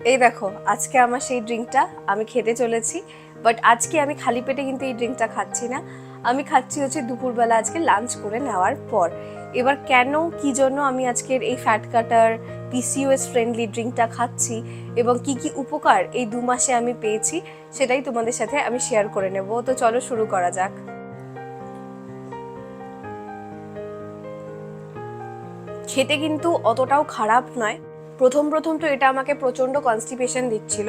এই দেখো, আজকে আমার সেই ড্রিঙ্কটা আমি খেতে চলেছি বাট আজকে আমি খালি পেটে কিন্তু এই ড্রিঙ্কটা খাচ্ছি না। আমি খাচ্ছি হচ্ছে দুপুরবেলা আজকে লাঞ্চ করে নেওয়ার পর। এবার কেন, কি জন্য আমি আজকের এই ফ্যাট কাটার পিসিওএস ফ্রেন্ডলি ড্রিঙ্কটা খাচ্ছি এবং কি কি উপকার এই দু মাসে আমি পেয়েছি, সেটাই তোমাদের সাথে আমি শেয়ার করে নেব। তো চলো শুরু করা যাক। খেতে কিন্তু অতটাও খারাপ নয় প্রথম প্রথম তো এটা আমাকে প্রচণ্ড কনস্টিপেশন দিচ্ছিল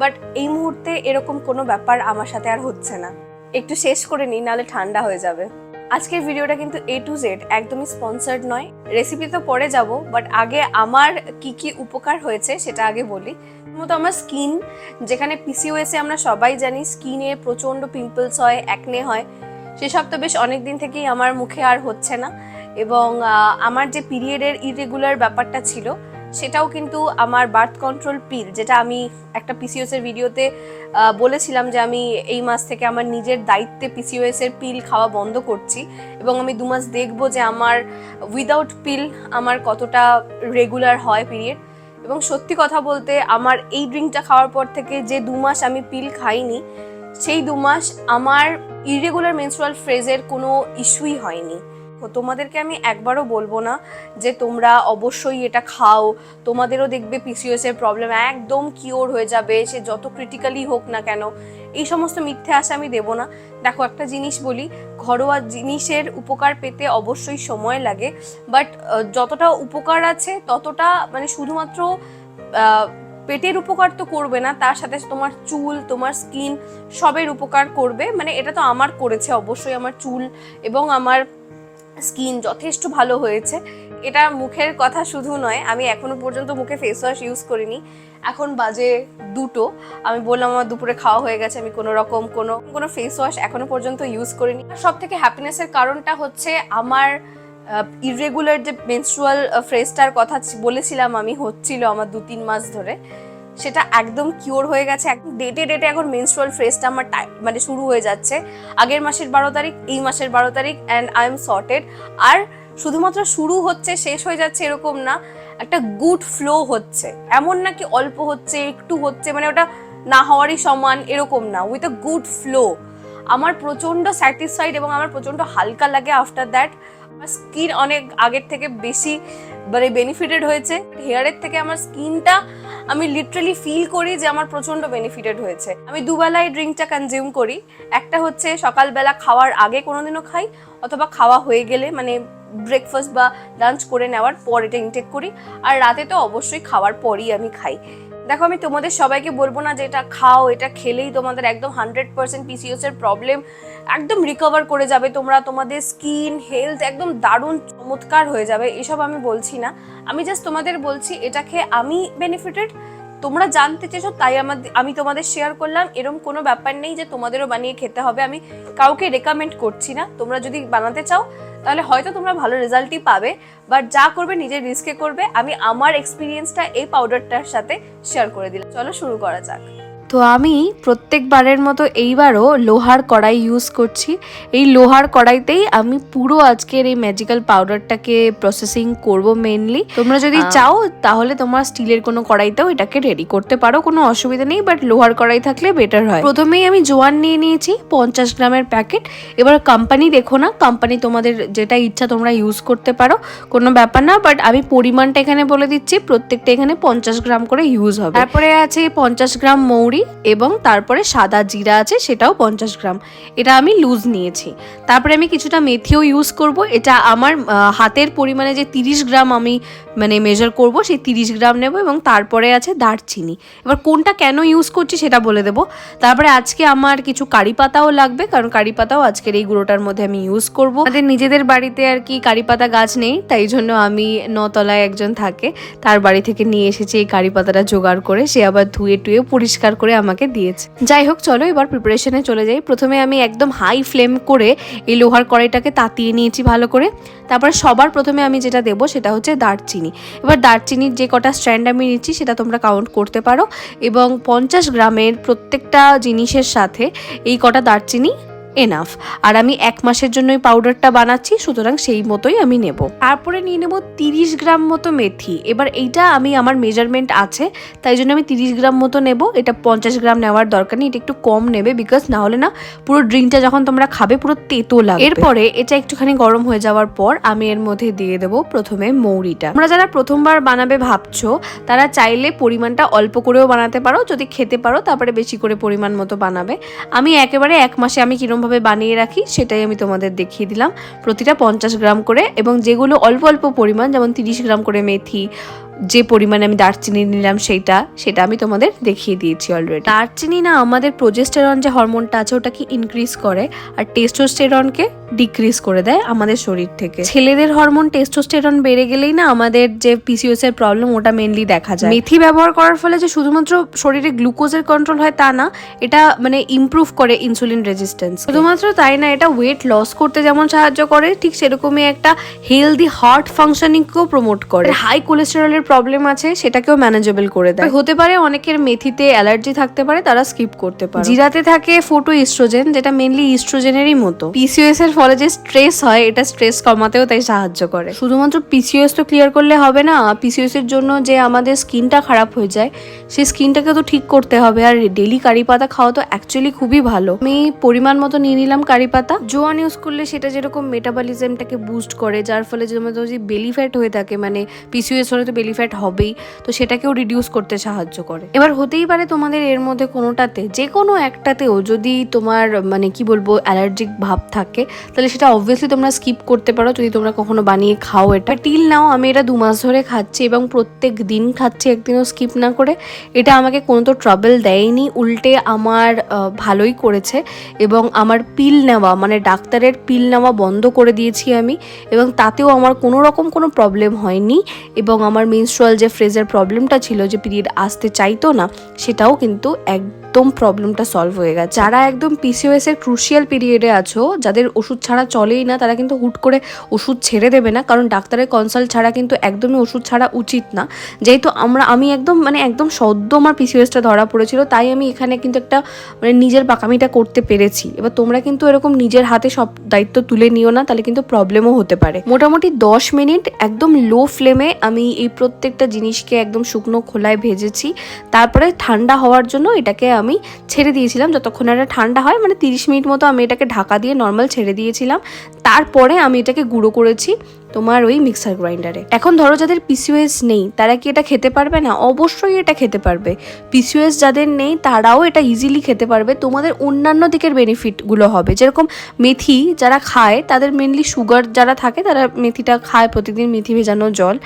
বাট এই মুহূর্তে এরকম কোনো ব্যাপার আমার সাথে আর হচ্ছে না। একটু শেষ করে নিই নাহলে ঠান্ডা হয়ে যাবে। আজকের ভিডিওটা কিন্তু এ টু জেড একদমই স্পন্সার্ড নয়। রেসিপি তো পরে যাব বাট আগে আমার কি কি উপকার হয়েছে সেটা আগে বলি। মতো আমার স্কিন যেখানে পিসিওএসে আমরা সবাই জানি স্কিনে প্রচণ্ড পিম্পলস হয় অ্যাকনে হয়। সেসব তো বেশ অনেক দিন থেকেই আমার মুখে আর হচ্ছে না। এবং আমার যে পিরিয়ডের ইরেগুলার ব্যাপারটা ছিল সেটাও কিন্তু আমার বার্থ কন্ট্রোল পিল, যেটা আমি একটা পিসিওএস এর ভিডিওতে বলেছিলাম যে আমি এই মাস থেকে আমার নিজের দায়িত্বে পিসিওএস এর পিল খাওয়া বন্ধ করছি এবং আমি দু মাস দেখব যে আমার উইদাউট পিল আমার কতটা রেগুলার হয় পিরিয়ড এবং সত্যি কথা বলতে আমার এই ড্রিঙ্কটা খাওয়ার পর থেকে যে দু মাস আমি পিল খাইনি, সেই দু মাস আমার ইরেগুলার মেনস্ট্রুয়াল ফ্রেজের কোনো ইস্যুই হয়নি। তোমাদেরকে আমি একবারও বলব না যে তোমরা অবশ্যই এটা খাও। তোমাদেরও দেখবে পিসিওএস এর প্রবলেম একদম কিওর হয়ে যাবে, সে যত ক্রিটিক্যালি হোক না কেন। এই সমস্ত মিথ্যে আশা আমি দেবো না। দেখো, একটা জিনিস বলি, ঘরোয়া জিনিসের উপকার পেতে অবশ্যই সময় লাগে বাট যতটা উপকার আছে, ততটা মানে শুধুমাত্র পেটের উপকার তো করবে না, তার সাথে তোমার চুল, তোমার স্কিন সবের উপকার করবে। মানে এটা তো আমার করেছে অবশ্যই আমার চুল এবং আমার স্কিন যথেষ্ট ভালো হয়েছে। এটা মুখের কথা শুধু নয়, আমি এখনও পর্যন্ত মুখে ফেস ওয়াশ ইউজ করিনি। এখন বাজে দুটো। আমি বললাম, আমার দুপুরে খাওয়া হয়ে গেছে, আমি কোনো রকম কোনো কোনো ফেস ওয়াশ এখনও পর্যন্ত ইউজ করিনি। সব থেকে হ্যাপিনেসের কারণটা হচ্ছে, আমার ইরেগুলার যে মেনস্ট্রুয়াল ফ্রেজটার কথা বলেছিলাম আমি হচ্ছিল আমার দু তিন মাস ধরে। সেটা একদম কিওর হয়ে গেছে। একদম ডেটে ডেটে এখন মেনস্ট্রুয়াল ফ্রেজটা আমার মানে শুরু হয়ে যাচ্ছে। আগের মাসের বারো তারিখ, এই মাসের বারো তারিখ অ্যান্ড আই এম সর্টেড আর শুধুমাত্র শুরু হচ্ছে, শেষ হয়ে যাচ্ছে এরকম না, একটা গুড ফ্লো হচ্ছে। এমন না কি অল্প হচ্ছে, একটু হচ্ছে মানে ওটা না হওয়ারই সমান, এরকম না। উইথ আ গুড ফ্লো আমার প্রচণ্ড স্যাটিসফাইড এবং আমার প্রচণ্ড হালকা লাগে আফটার দ্যাট আমার স্কিন অনেক আগের থেকে বেশি মানে বেনিফিটেড হয়েছে। হেয়ারের থেকে আমার স্কিনটা আমি লিটারালি ফিল করি যে আমার প্রচণ্ড বেনিফিটেড হয়েছে। আমি দুবেলা এই ড্রিঙ্কটা কনজিউম করি। একটা হচ্ছে সকালবেলা খাওয়ার আগে কোনোদিনও খাই, অথবা খাওয়া হয়ে গেলে মানে ব্রেকফাস্ট বা লাঞ্চ করে নেওয়ার পর এটা ইনটেক করি। আর রাতে তো অবশ্যই খাওয়ার পরই আমি খাই। দেখো, আমি তোমাদের সবাইকে বলব না যে এটা খাও, এটা খেলেই তোমাদের একদম হান্ড্রেড পার্সেন্ট পিসিওস এর প্রবলেম একদম রিকভার করে যাবে। তোমরা তোমাদের স্কিন হেলথ একদম দারুণ চমৎকার হয়ে যাবে, এসব আমি বলছি না। আমি জাস্ট তোমাদের বলছি এটা খেয়ে আমি বেনিফিটেড তোমরা জানতে চেয়েছো, তাই আমাদের আমি তোমাদের শেয়ার করলাম। এরকম কোনো ব্যাপার নেই যে তোমাদেরও বানিয়ে খেতে হবে। আমি কাউকে রেকমেন্ড করছি না। তোমরা যদি বানাতে চাও তাহলে হয়তো তোমরা ভালো রেজাল্টই পাবে বাট যা করবে নিজের রিস্কে করবে। আমি আমার এক্সপিরিয়েন্সটা এই পাউডারটার সাথে শেয়ার করে দিলাম। চলো শুরু করা যাক। তো আমি প্রত্যেকবারের মতো এইবারও লোহার কড়াই ইউজ করছি। এই লোহার কড়াইতেই আমি পুরো আজকের এই ম্যাজিক্যাল পাউডারটাকে প্রসেসিং করব মেনলি তোমরা যদি চাও তাহলে তোমার স্টিলের কোনো কড়াইতেও এটাকে রেডি করতে পারো কোনো অসুবিধা নেই বাট লোহার কড়াই থাকলে বেটার হয়। প্রথমেই আমি জোয়ান নিয়ে নিয়েছি পঞ্চাশ গ্রামের প্যাকেট এবার কোম্পানি দেখো না কোম্পানি তোমাদের যেটা ইচ্ছা তোমরা ইউজ করতে পারো কোনো ব্যাপার না বাট আমি পরিমাণটা এখানে বলে দিচ্ছি প্রত্যেকটা এখানে পঞ্চাশ গ্রাম করে ইউজ হবে। তারপরে আছে পঞ্চাশ গ্রাম মৌরি এবং তারপরে সাদা জিরা আছে, সেটাও পঞ্চাশ গ্রাম। এটা আমি লুজ নিয়েছি। তারপরে আমি কিছুটা মেথিও ইউজ করব। এটা আমার হাতের পরিমাণে যে তিরিশ গ্রাম আমি মানে মেজার করব, সেই তিরিশ গ্রাম নেব এবং তারপরে আছে দারচিনি। এবার কোনটা কেন ইউজ করছি সেটা বলে দেবো। তারপরে আজকে আমার কিছু কারি পাতাও লাগবে, কারণ কারি পাতাও আজকের এই গুঁড়োটার মধ্যে আমি ইউজ করব। আমাদের নিজেদের বাড়িতে আর কি কারি পাতা গাছ নেই, তাই জন্য আমি নতলায় একজন থাকে, তার বাড়ি থেকে নিয়ে এসেছি এই কারি পাতাটা জোগাড় করে। সে আবার ধুয়ে টুয়ে পরিষ্কার করে আমাকে দিয়েছে। যাই হোক, চলো এবার প্রিপারেশনে চলে যাই। প্রথমে আমি একদম হাই ফ্লেম করে এই লোহার কড়াইটাকে তাতিয়ে নিয়েছি ভালো করে। তারপরে সবার প্রথমে আমি যেটা দেবো সেটা হচ্ছে দারচিনি। এবার দারচিনির যে কটা স্ট্যান্ড আমি নিচ্ছি সেটা তোমরা কাউন্ট করতে পারো। এবং পঞ্চাশ গ্রামের প্রত্যেকটা জিনিসের সাথে এই কটা দারচিনি এনাফ আর আমি এক মাসের জন্য পাউডারটা বানাচ্ছি, সুতরাং সেই মতোই আমি নেব। তারপরে নিয়ে নেব তিরিশ গ্রাম মতো মেথি। এবার এইটা আমি, আমার মেজারমেন্ট আছে, তাই জন্য আমি তিরিশ গ্রাম মতো নেব। এটা পঞ্চাশ গ্রাম নেওয়ার দরকার নেই, এটা একটু কম নেবে বিকজ না হলে না পুরো ড্রিঙ্কটা যখন তোমরা খাবে, পুরো তেতো লাগবে। এরপরে এটা একটুখানি গরম হয়ে যাওয়ার পর আমি এর মধ্যে দিয়ে দেব প্রথমে মৌরিটা। তোমরা যারা প্রথমবার বানাবে ভাবছ, তারা চাইলে পরিমাণটা অল্প করেও বানাতে পারো। যদি খেতে পারো, তারপরে বেশি করে পরিমাণ মতো বানাবে। আমি একেবারে এক মাসে আমি কিরমভাবে বানিয়ে রাখি, সেটাই আমি তোমাদের দেখিয়ে দিলাম। প্রতিটা পঞ্চাশ গ্রাম করে এবং যেগুলো অল্প অল্প পরিমাণ, যেমন তিরিশ গ্রাম করে মেথি যে পরিমাণে আমি দারচিনি নিলাম সেইটা, সেটা আমি তোমাদের দেখিয়ে দিয়েছি অলরেডি দারচিনি না, আমাদের প্রোজেস্টেরন যে হরমোনটা আছে ওটাকে ইনক্রিজ করে, আর টেস্টোস্টেরনকে ডিক্রিজ করে দেয় আমাদের শরীর থেকে। ছেলেদের হরমোন টেস্টোস্টেরন বেড়ে গেলেই না, আমাদের যে পিসিওএস এর প্রবলেম ওটা মেনলি দেখা যায়। মেথি ব্যবহার করার ফলে যে শুধুমাত্র শরীরে গ্লুকোজের কন্ট্রোল হয় তা না, এটা মানে ইমপ্রুভ করে ইনসুলিন রেজিস্ট্যান্স শুধুমাত্র তাই না, এটা ওয়েট লস করতে যেমন সাহায্য করে, ঠিক সেরকমই একটা হেলদি হার্ট ফাংশনিংকেও প্রমোট করে। হাই কোলেস্টেরলের প্রবলেম আছে সেটাকেও ম্যানেজেবল করে দেয়। হতে পারে অনেকের মেথিতে অ্যালার্জি থাকতে পারে তারা স্কিপ করতে পারে। জিরাতে থাকে ফোটো ইস্ট্রোজেন যেটা মেনলি ইস্ট্রোজেনেরই মতো। পিসিওএস এর ফলে যে স্ট্রেস হয় এটা স্ট্রেস কমাতেও তাই সাহায্য করে। শুধুমাত্র পিসিওএস তো ক্লিয়ার করলে হবে না পিসিওএস এর জন্য যে আমাদের স্কিনটা খারাপ হয়ে যায় সেই স্কিনটাকে তো ঠিক করতে হবে। আর ডেলি কারি পাতা খাওয়া তো অ্যাকচুয়ালি খুবই ভালো। আমি পরিমাণ মতো নিয়ে নিলাম কারি পাতা। জোয়ান ইউজ করলে সেটা যেরকম মেটাবলিজমটাকে বুস্ট করে যার ফলে যে আমাদের যে বেলি ফ্যাট হয়ে থাকে মানে পিসিওএস হলে তো বেলি ফ্যাট হবেই, তো সেটাকেও রিডিউস করতে সাহায্য করে। এবার হতেই পারে তোমাদের এর মধ্যে কোনোটাতে যে কোনো একটাতেও যদি তোমার মানে কি বলব অ্যালার্জিক ভাব থাকে, তাহলে সেটা অবভিয়াসলি তোমরা স্কিপ করতে পারো, যদি তোমরা কখনো বানিয়ে খাও এটা। টিল নাও আমি এটা দু মাস ধরে খাচ্ছি এবং প্রত্যেক দিন খাচ্ছি, একদিনও স্কিপ না করে। এটা আমাকে কোনো তো ট্রাবল দেয়নি, উল্টে আমার ভালোই করেছে এবং আমার পিল নেওয়া মানে ডাক্তারের পিল নেওয়া বন্ধ করে দিয়েছি আমি এবং তাতেও আমার কোনো রকম কোনো প্রবলেম হয়নি এবং আমার মেনস্ট্রুয়াল যে ফ্রেজের প্রবলেমটা ছিল যে পিরিয়ড আসতে চাইতো না সেটাও কিন্তু একদম প্রবলেমটা সলভ হয়ে গেছে। যারা একদম পিসিওএস এর ক্রুশিয়াল পিরিয়ডে আছো, যাদের ওষুধ ছাড়া চলেই না, তারা কিন্তু হুট করে ওষুধ ছেড়ে দেবে না, কারণ ডাক্তারের কনসাল্ট ছাড়া কিন্তু একদমই ওষুধ ছাড়া উচিত না। যেহেতু আমরা, আমি একদম মানে একদম সদ্য আমার পিসিওএসটা ধরা পড়েছিল, তাই আমি এখানে কিন্তু একটা মানে নিজের পাকামিটা করতে পেরেছি। এবার তোমরা কিন্তু এরকম নিজের হাতে সব দায়িত্ব তুলে নিও না, তাহলে কিন্তু প্রবলেমও হতে পারে। মোটামুটি দশ মিনিট একদম লো ফ্লেমে আমি এই প্রত্যেকটা জিনিসকে একদম শুকনো খোলায় ভেজেছি। তারপরে ঠান্ডা হওয়ার জন্য এটাকে আমি ছেড়ে দিয়েছিলাম যতক্ষণ এটা ঠান্ডা হয়। মানে তিরিশ মিনিট মতো আমি এটাকে ঢাকা দিয়ে নর্মাল ছেড়ে দিয়েছিলাম। তারপরে আমি এটাকে গুঁড়ো করেছি তোমার ওই মিক্সার গ্রাইন্ডারে এখন ধরো যাদের পিসিওএস নেই, তারা কি এটা খেতে পারবে না? অবশ্যই এটা খেতে পারবে। পিসিওএস যাদের নেই, তারাও এটা ইজিলি খেতে পারবে। তোমাদের অন্যান্য দিকের বেনিফিটগুলো হবে। যেরকম মেথি যারা খায়, তাদের মেনলি সুগার যারা থাকে, তারা মেথিটা খায় প্রতিদিন, মেথি ভেজানো জল।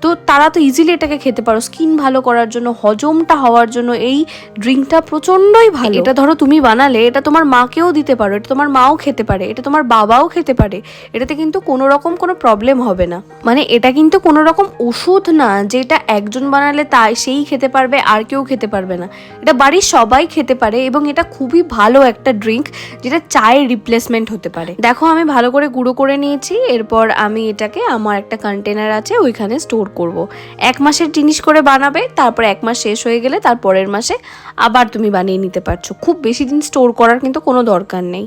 তো তারা তো ইজিলি এটাকে খেতে পারো। স্কিন ভালো করার জন্য, হজমটা হওয়ার জন্য এই ড্রিঙ্কটা প্রচণ্ডই ভালো। এটা ধরো তুমি বানালে, এটা তোমার মাকেও দিতে পারো, এটা তোমার মাও খেতে পারে, এটা তোমার বাবাও খেতে পারে। এটাতে কিন্তু কোনো রকম কোনো প্রবলেম হবে না। মানে এটা কিন্তু কোনো রকম ওষুধ না, যেটা একজন বানালে তাই সেই খেতে পারবে, আর কেউ খেতে পারবে না। এটা বাড়ির সবাই খেতে পারে এবং এটা খুবই ভালো একটা ড্রিঙ্ক যেটা চায়ের রিপ্লেসমেন্ট হতে পারে। দেখো, আমি ভালো করে গুঁড়ো করে নিয়েছি, এরপর আমি এটাকে, আমার একটা কন্টেনার আছে, ওইখানে স্টোর করব। এক মাসের জিনিস করে বানাবে, তারপর এক মাস শেষ হয়ে গেলে তার পরের মাসে আবার তুমি বানিয়ে নিতে পারছ খুব বেশি দিন স্টোর করার কিন্তু কোনো দরকার নেই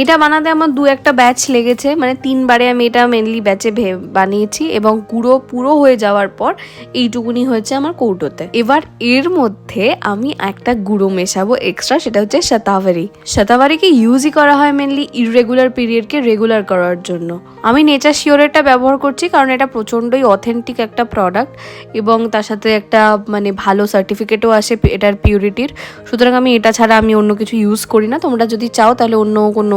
এটা বানাতে আমার দু একটা ব্যাচ লেগেছে মানে তিনবারে আমি এটা মেনলি ব্যাচে বানিয়েছি এবং গুঁড়ো পুরো হয়ে যাওয়ার পর এইটুকুনি হয়েছে আমার কৌটোতে। এবার এর মধ্যে আমি একটা গুঁড়ো মেশাবো এক্সট্রা সেটা হচ্ছে শতাভারি শতাভারিকে ইউজই করা হয় মেনলি ইরেগুলার পিরিয়ডকে রেগুলার করার জন্য। আমি নেচার শিওরেরটা ব্যবহার করছি কারণ এটা প্রচণ্ডই অথেন্টিক একটা প্রোডাক্ট এবং তার সাথে একটা মানে ভালো সার্টিফিকেটও আসে এটার পিউরিটির সুতরাং আমি এটা ছাড়া আমি অন্য কিছু ইউজ করি না। তোমরা যদি চাও তাহলে অন্য কোনো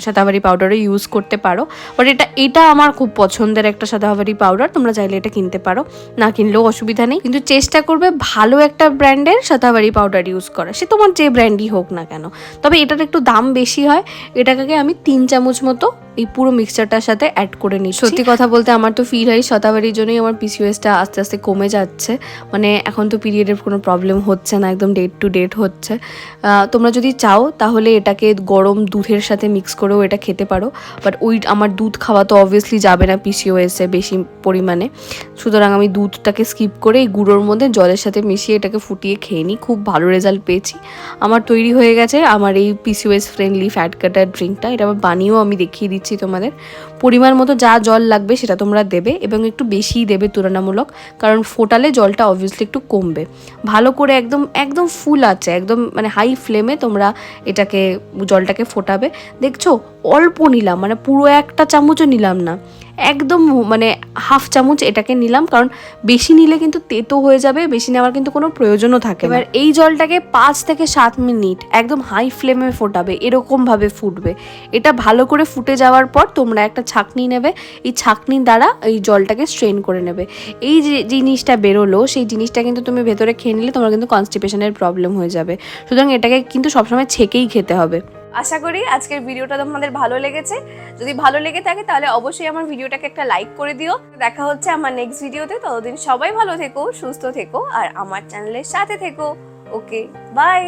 সাদাবাড়ি পাউডারও ইউজ করতে পারো। বাট এটা এটা আমার খুব পছন্দের একটা সাদাবাড়ি পাউডার তোমরা চাইলে এটা কিনতে পারো। না কিনলেও অসুবিধা নেই। কিন্তু চেষ্টা করবে ভালো একটা ব্র্যান্ডের সাদাবাড়ি পাউডার ইউজ করা সে তোমার যে ব্র্যান্ডই হোক না কেন। তবে এটার একটু দাম বেশি হয়। এটাকে আমি তিন চামচ মতো এই পুরো মিক্সচারটার সাথে অ্যাড করে নিই সত্যি কথা বলতে আমার তো ফিল হয় শতাবারির জন্যই আমার পিসিওএসটা আস্তে আস্তে কমে যাচ্ছে। মানে এখন তো পিরিয়ডের কোনো প্রবলেম হচ্ছে না, একদম ডেট টু ডেট হচ্ছে। তোমরা যদি চাও তাহলে এটাকে গরম দুধের সাথে মিক্স করেও এটা খেতে পারো। বাট ওই আমার দুধ খাওয়া তো অবভিয়াসলি যাবে না পিসিওএসে বেশি পরিমাণে। সুতরাং আমি দুধটাকে স্কিপ করে এই গুঁড়োর মধ্যে জলের সাথে মিশিয়ে এটাকে ফুটিয়ে খেয়ে নিই। খুব ভালো রেজাল্ট পেয়েছি। আমার তৈরি হয়ে গেছে আমার এই পিসিওএস ফ্রেন্ডলি ফ্যাট কাটার ড্রিঙ্কটা এটা আবার বানিয়েও আমি দেখিয়ে দিচ্ছি। তোমাদের। পরিমাণ মতো যা জল লাগবে সেটা তোমরা দেবে এবং একটু বেশিই দেবে তুলনামূলক, কারণ ফোটালে জলটা অবভিয়াসলি একটু কমবে। ভালো করে একদম একদম ফুল আছে, একদম মানে হাই ফ্লেমে তোমরা এটাকে, জলটাকে ফোটাবে। দেখছ, অল্প নিলাম মানে পুরো একটা চামচও নিলাম না। একদম মানে হাফ চামচ এটাকে নিলাম, কারণ বেশি নিলে কিন্তু তেতো হয়ে যাবে, বেশি নেওয়ার কিন্তু কোনো প্রয়োজনও থাকে এবার এই জলটাকে পাঁচ থেকে সাত মিনিট একদম হাই ফ্লেমে ফোটাবে, এরকমভাবে ফুটবে। এটা ভালো করে ফুটে যাওয়ার পর তোমরা একটা ছাকনি নেবে, এই ছাকনির দ্বারা এই জলটাকে স্ট্রেন করে নেবে। এই যে জিনিসটা বেরোলো, সেই জিনিসটা কিন্তু তুমি ভেতরে খেয়ে নিলে তোমার কিন্তু কনস্টিপেশনের প্রবলেম হয়ে যাবে। সুতরাং এটাকে কিন্তু সবসময় ছেঁকেই খেতে হবে। আশা করি আজকের ভিডিওটা তোমাদের ভালো লেগেছে। যদি ভালো লেগে থাকে তাহলে অবশ্যই আমার ভিডিওটাকে একটা লাইক করে দিও। দেখা হচ্ছে আমার নেক্সট ভিডিওতে। ততদিন সবাই ভালো থেকো, সুস্থ থেকো, আর আমার চ্যানেলের সাথে থেকো। Okay bye